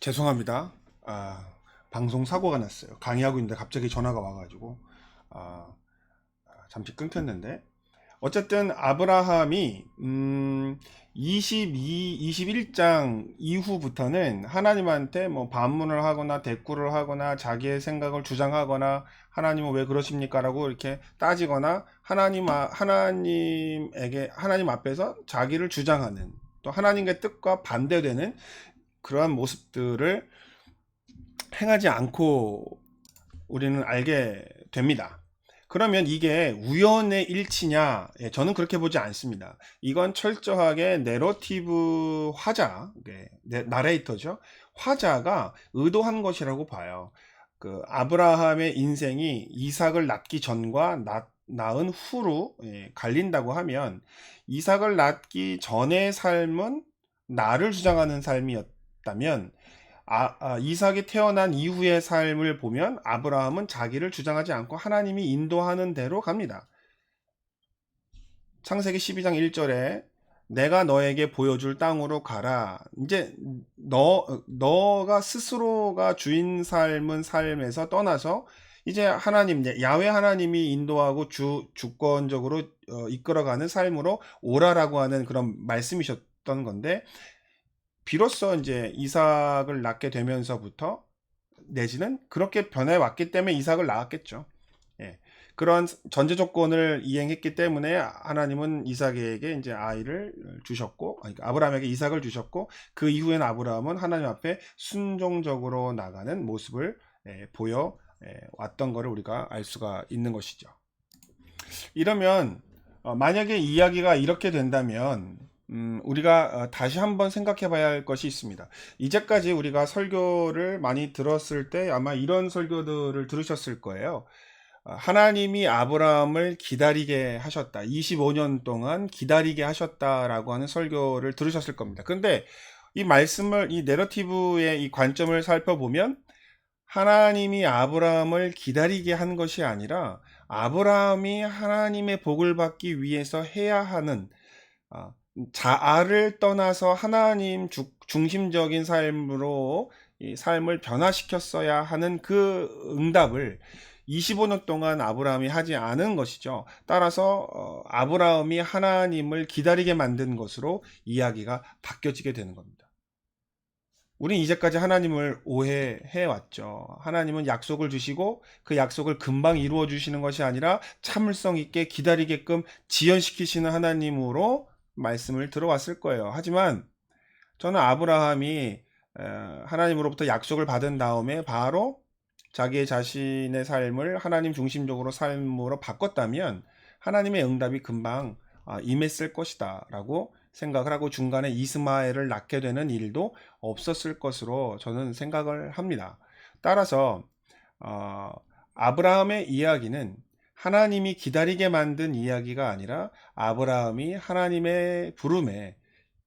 죄송합니다. 아, 방송 사고가 났어요. 강의하고 있는데 갑자기 전화가 와가지고 아, 아, 잠시 끊겼는데 어쨌든 아브라함이 음, 22, 21장 이후부터는 하나님한테 뭐 반문을 하거나 대꾸를 하거나 자기의 생각을 주장하거나 하나님은 왜 그러십니까라고 이렇게 따지거나 하나님 아- 하나님에게 하나님 앞에서 자기를 주장하는 또 하나님의 뜻과 반대되는 그러한 모습들을 행하지 않고 우리는 알게 됩니다. 그러면 이게 우연의 일치냐? 예, 저는 그렇게 보지 않습니다. 이건 철저하게 내러티브 화자, 네, 네, 나레이터죠. 화자가 의도한 것이라고 봐요. 그 아브라함의 인생이 이삭을 낳기 전과 낳, 낳은 후로 예, 갈린다고 하면 이삭을 낳기 전의 삶은 나를 주장하는 삶이었 다면 아, 아, 이삭이 태어난 이후의 삶을 보면 아브라함은 자기를 주장하지 않고 하나님이 인도하는 대로 갑니다. 창세기 12장 1절에 내가 너에게 보여줄 땅으로 가라. 이제 너 너가 스스로가 주인 삶은 삶에서 떠나서 이제 하나님 야외 하나님이 인도하고 주 주권적으로 어, 이끌어가는 삶으로 오라라고 하는 그런 말씀이셨던 건데 비로소 이제 이삭을 낳게 되면서부터 내지는 그렇게 변해왔기 때문에 이삭을 낳았겠죠. 예. 그런 전제 조건을 이행했기 때문에 하나님은 이삭에게 이제 아이를 주셨고, 아니, 아브라함에게 이삭을 주셨고, 그 이후에는 아브라함은 하나님 앞에 순종적으로 나가는 모습을 예, 보여 예, 왔던 것을 우리가 알 수가 있는 것이죠. 이러면 어, 만약에 이야기가 이렇게 된다면 음, 우리가 어, 다시 한번 생각해 봐야 할 것이 있습니다. 이제까지 우리가 설교를 많이 들었을 때 아마 이런 설교들을 들으셨을 거예요. 어, 하나님이 아브라함을 기다리게 하셨다. 25년 동안 기다리게 하셨다라고 하는 설교를 들으셨을 겁니다. 근데 이 말씀을, 이 내러티브의 이 관점을 살펴보면 하나님이 아브라함을 기다리게 한 것이 아니라 아브라함이 하나님의 복을 받기 위해서 해야 하는 아, 자아를 떠나서 하나님 주- 중심적인 삶으로 이 삶을 변화시켰어야 하는 그 응답을 25년 동안 아브라함이 하지 않은 것이죠. 따라서 어, 아브라함이 하나님을 기다리게 만든 것으로 이야기가 바뀌어지게 되는 겁니다. 우린 이제까지 하나님을 오해해 왔죠. 하나님은 약속을 주시고 그 약속을 금방 이루어 주시는 것이 아니라 참을성 있게 기다리게끔 지연시키시는 하나님으로 말씀을 들어왔을 거예요. 하지만 저는 아브라함이 에, 하나님으로부터 약속을 받은 다음에 바로 자기의 자신의 삶을 하나님 중심적으로 삶으로 바꿨다면 하나님의 응답이 금방 아, 임했을 것이다 라고 생각을 하고 중간에 이스마엘을 낳게 되는 일도 없었을 것으로 저는 생각을 합니다. 따라서 어, 아브라함의 이야기는 하나님이 기다리게 만든 이야기가 아니라 아브라함이 하나님의 부름에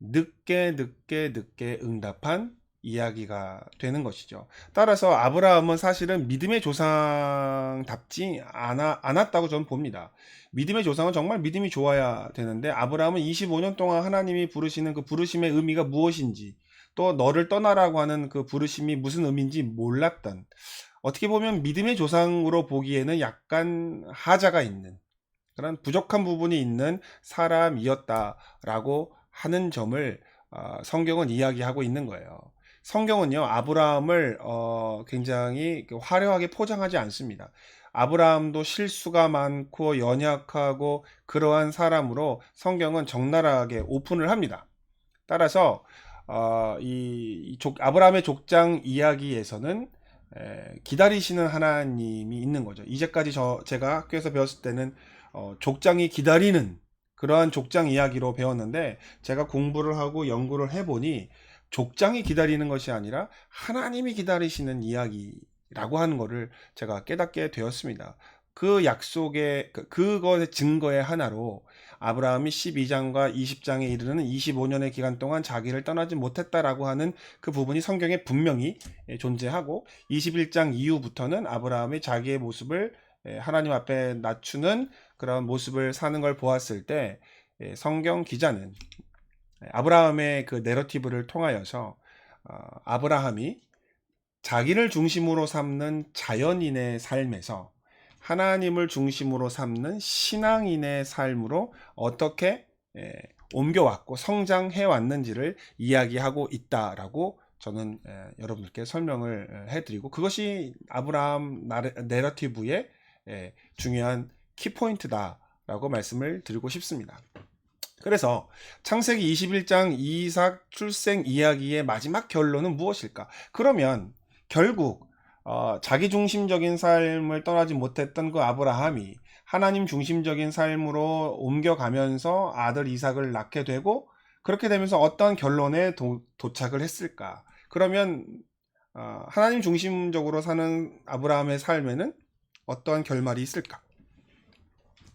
늦게 늦게 늦게 응답한 이야기가 되는 것이죠. 따라서 아브라함은 사실은 믿음의 조상답지 않아, 않았다고 저는 봅니다. 믿음의 조상은 정말 믿음이 좋아야 되는데 아브라함은 25년 동안 하나님이 부르시는 그 부르심의 의미가 무엇인지 또 너를 떠나라고 하는 그 부르심이 무슨 의미인지 몰랐던 어떻게 보면 믿음의 조상으로 보기에는 약간 하자가 있는 그런 부족한 부분이 있는 사람이었다라고 하는 점을 어, 성경은 이야기하고 있는 거예요. 성경은요, 아브라함을 어, 굉장히 화려하게 포장하지 않습니다. 아브라함도 실수가 많고 연약하고 그러한 사람으로 성경은 적나라하게 오픈을 합니다. 따라서 어, 이, 이 족, 아브라함의 족장 이야기에서는 에, 기다리시는 하나님이 있는 거죠. 이제까지 저 제가 학교에서 배웠을 때는 어, 족장이 기다리는 그러한 족장 이야기로 배웠는데 제가 공부를 하고 연구를 해보니 족장이 기다리는 것이 아니라 하나님이 기다리시는 이야기라고 하는 것을 제가 깨닫게 되었습니다. 그 약속의 그- 그것의 증거의 하나로 아브라함이 12장과 20장에 이르는 25년의 기간 동안 자기를 떠나지 못했다라고 하는 그 부분이 성경에 분명히 예, 존재하고 21장 이후부터는 아브라함이 자기의 모습을 예, 하나님 앞에 낮추는 그런 모습을 사는 걸 보았을 때 예, 성경 기자는 아브라함의 그 내러티브를 통하여서 어, 아브라함이 자기를 중심으로 삼는 자연인의 삶에서 하나님을 중심으로 삼는 신앙인의 삶으로 어떻게 예, 옮겨왔고 성장해 왔는지를 이야기하고 있다라고 저는 예, 여러분들께 설명을 예, 해드리고 그것이 아브라함 내러티브의 예, 중요한 키포인트다라고 말씀을 드리고 싶습니다. 그래서 창세기 21장 이삭 출생 이야기의 마지막 결론은 무엇일까? 그러면 결국 어, 자기 중심적인 삶을 떠나지 못했던 그 아브라함이 하나님 중심적인 삶으로 옮겨가면서 아들 이삭을 낳게 되고 그렇게 되면서 어떤 결론에 도, 도착을 했을까? 그러면 어, 하나님 중심적으로 사는 아브라함의 삶에는 어떠한 결말이 있을까?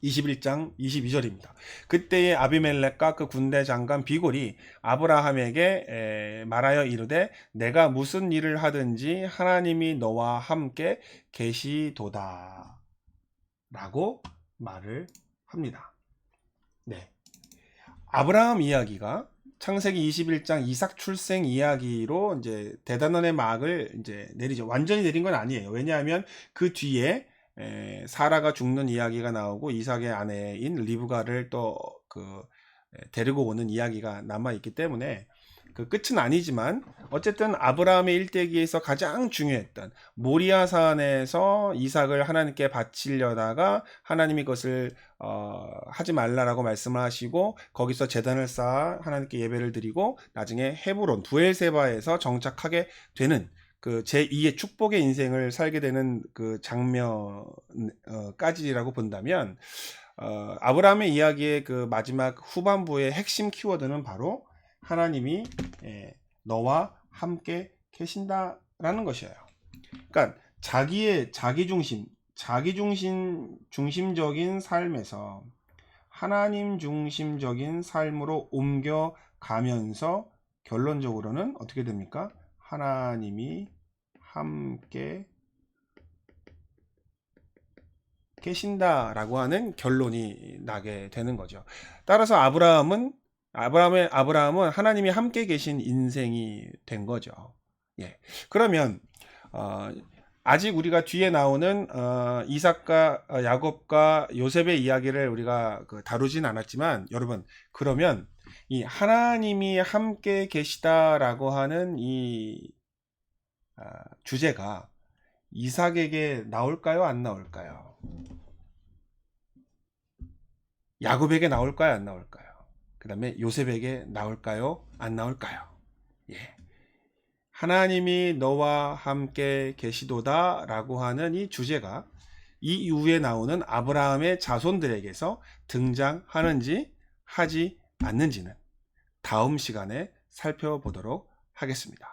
21장 22절입니다. 그때의 아비멜렉과 그 군대 장관 비골이 아브라함에게 에, 말하여 이르되 내가 무슨 일을 하든지 하나님이 너와 함께 계시도다 라고 말을 합니다. 네. 아브라함 이야기가 창세기 21장 이삭 출생 이야기로 이제 대단원의 막을 이제 내리죠. 완전히 내린 건 아니에요. 왜냐하면 그 뒤에 에, 사라가 죽는 이야기가 나오고 이삭의 아내인 리브가를 또그 데리고 오는 이야기가 남아 있기 때문에 그 끝은 아니지만 어쨌든 아브라함의 일대기에서 가장 중요했던 모리아 산에서 이삭을 하나님께 바치려다가 하나님이 그것을 어, 하지 말라라고 말씀을 하시고 거기서 재단을 쌓아 하나님께 예배를 드리고 나중에 헤브론 부엘세바에서 정착하게 되는 그 제2의 축복의 인생을 살게 되는 그 장면까지라고 본다면 어, 아브라함의 이야기의 그 마지막 후반부의 핵심 키워드는 바로 하나님이 예, 너와 함께 계신다라는 것이에요. 그러니까 자기의 자기 중심, 자기 중심 중심적인 삶에서 하나님 중심적인 삶으로 옮겨 가면서 결론적으로는 어떻게 됩니까? 하나님이 함께 계신다라고 하는 결론이 나게 되는 거죠. 따라서 아브라함은 아브라함의 아브라함은 하나님이 함께 계신 인생이 된 거죠. 예. 그러면 어, 아직 우리가 뒤에 나오는 어, 이삭과 어, 야곱과 요셉의 이야기를 우리가 그 다루진 않았지만 여러분 그러면 이 하나님이 함께 계시다라고 하는 이 아, 주제가 이삭에게 나올까요? 안 나올까요? 야곱에게 나올까요? 안 나올까요? 그 다음에 요셉에게 나올까요? 안 나올까요? 예. 하나님이 너와 함께 계시도다 라고 하는 이 주제가 이 이후에 나오는 아브라함의 자손들에게서 등장하는지 하지 않는지는 다음 시간에 살펴보도록 하겠습니다.